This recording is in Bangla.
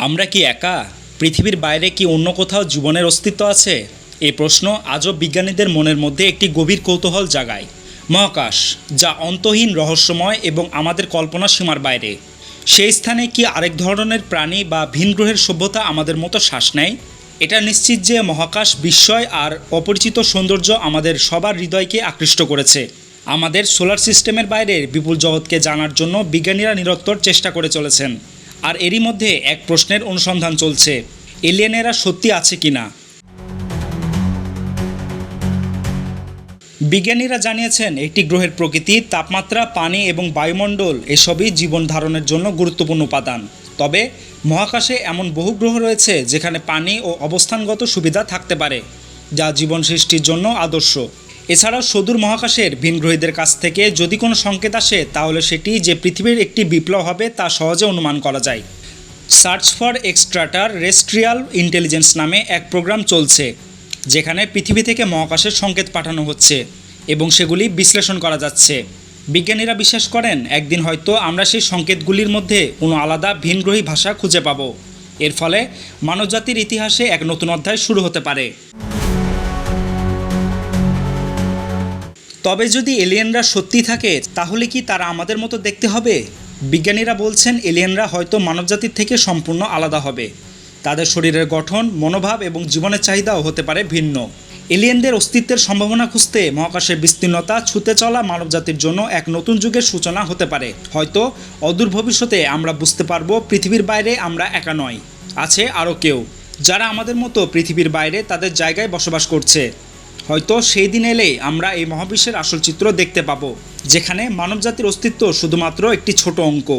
আমরা কি একা? পৃথিবীর বাইরে কি অন্য কোথাও জীবনের অস্তিত্ব আছে? এ প্রশ্ন আজও বিজ্ঞানীদের মনের মধ্যে একটি গভীর কৌতূহল জাগায়। মহাকাশ, যা অন্তহীন রহস্যময় এবং আমাদের কল্পনা সীমার বাইরে। সেই স্থানে কি আরেক ধরনের প্রাণী বা ভিন গ্রহের সভ্যতা আমাদের মতো শ্বাস নেয়? এটা নিশ্চিত যে মহাকাশ বিস্ময় আর অপরিচিত সৌন্দর্য আমাদের সবার হৃদয়কে আকৃষ্ট করেছে। আমাদের সোলার সিস্টেমের বাইরের বিপুল জগৎকে জানার জন্য বিজ্ঞানীরা নিরন্তর চেষ্টা করে চলেছেন। আর এরই মধ্যে এক প্রশ্নের অনুসন্ধান চলছে। এলিয়েনেরা সত্যি আছে কিনা? বিজ্ঞানীরা জানিয়েছেন, একটি গ্রহের প্রকৃতি, তাপমাত্রা, পানি এবং বায়ুমণ্ডল এসবই জীবন ধারণের জন্য গুরুত্বপূর্ণ উপাদান। তবে মহাকাশে এমন বহু গ্রহ রয়েছে যেখানে পানি ও অবস্থানগত সুবিধা থাকতে পারে, যা জীবন সৃষ্টির জন্য আদর্শ। এছাড়াও সুদূর মহাকাশের ভিনগ্রহীদের কাছ থেকে যদি কোনো সংকেত আসে, তাহলে সেটি যে পৃথিবীর একটি বিপ্লব হবে, তা সহজে অনুমান করা যায়। Search for extraterrestrial intelligence নামে এক প্রোগ্রাম চলছে, যেখানে পৃথিবী থেকে মহাকাশের সংকেত পাঠানো হচ্ছে এবং সেগুলি বিশ্লেষণ করা যাচ্ছে। বিজ্ঞানীরা বিশ্বাস করেন, একদিন হয়তো আমরা সেই সংকেতগুলির মধ্যে কোনো আলাদা ভিনগ্রহী ভাষা খুঁজে পাব। এর ফলে মানবজাতির ইতিহাসে এক নতুন অধ্যায় শুরু হতে পারে। তবে যদি এলিয়েনরা সত্যি থাকে, তাহলে কি তারা আমাদের মতো দেখতে হবে? বিজ্ঞানীরা বলছেন, এলিয়েনরা হয়তো মানবজাতির থেকে সম্পূর্ণ আলাদা হবে। তাদের শরীরের গঠন, মনোভাব এবং জীবনের চাহিদাও হতে পারে ভিন্ন। এলিয়েনদের অস্তিত্বের সম্ভাবনা খুঁজতে মহাকাশের বিস্তীর্ণতা ছুতে চলা মানবজাতির জন্য এক নতুন যুগের সূচনা হতে পারে। হয়তো অদূর ভবিষ্যতে আমরা বুঝতে পারব, পৃথিবীর বাইরে আমরা একা নয় আছে আরও কেউ, যারা আমাদের মতো পৃথিবীর বাইরে তাদের জায়গায় বসবাস করছে। হয়তো সেই দিন এলেই আমরা এই মহাবিশ্বের আসল চিত্র দেখতে পাবো, যেখানে মানবজাতির অস্তিত্ব শুধুমাত্র একটি ছোট অঙ্ক।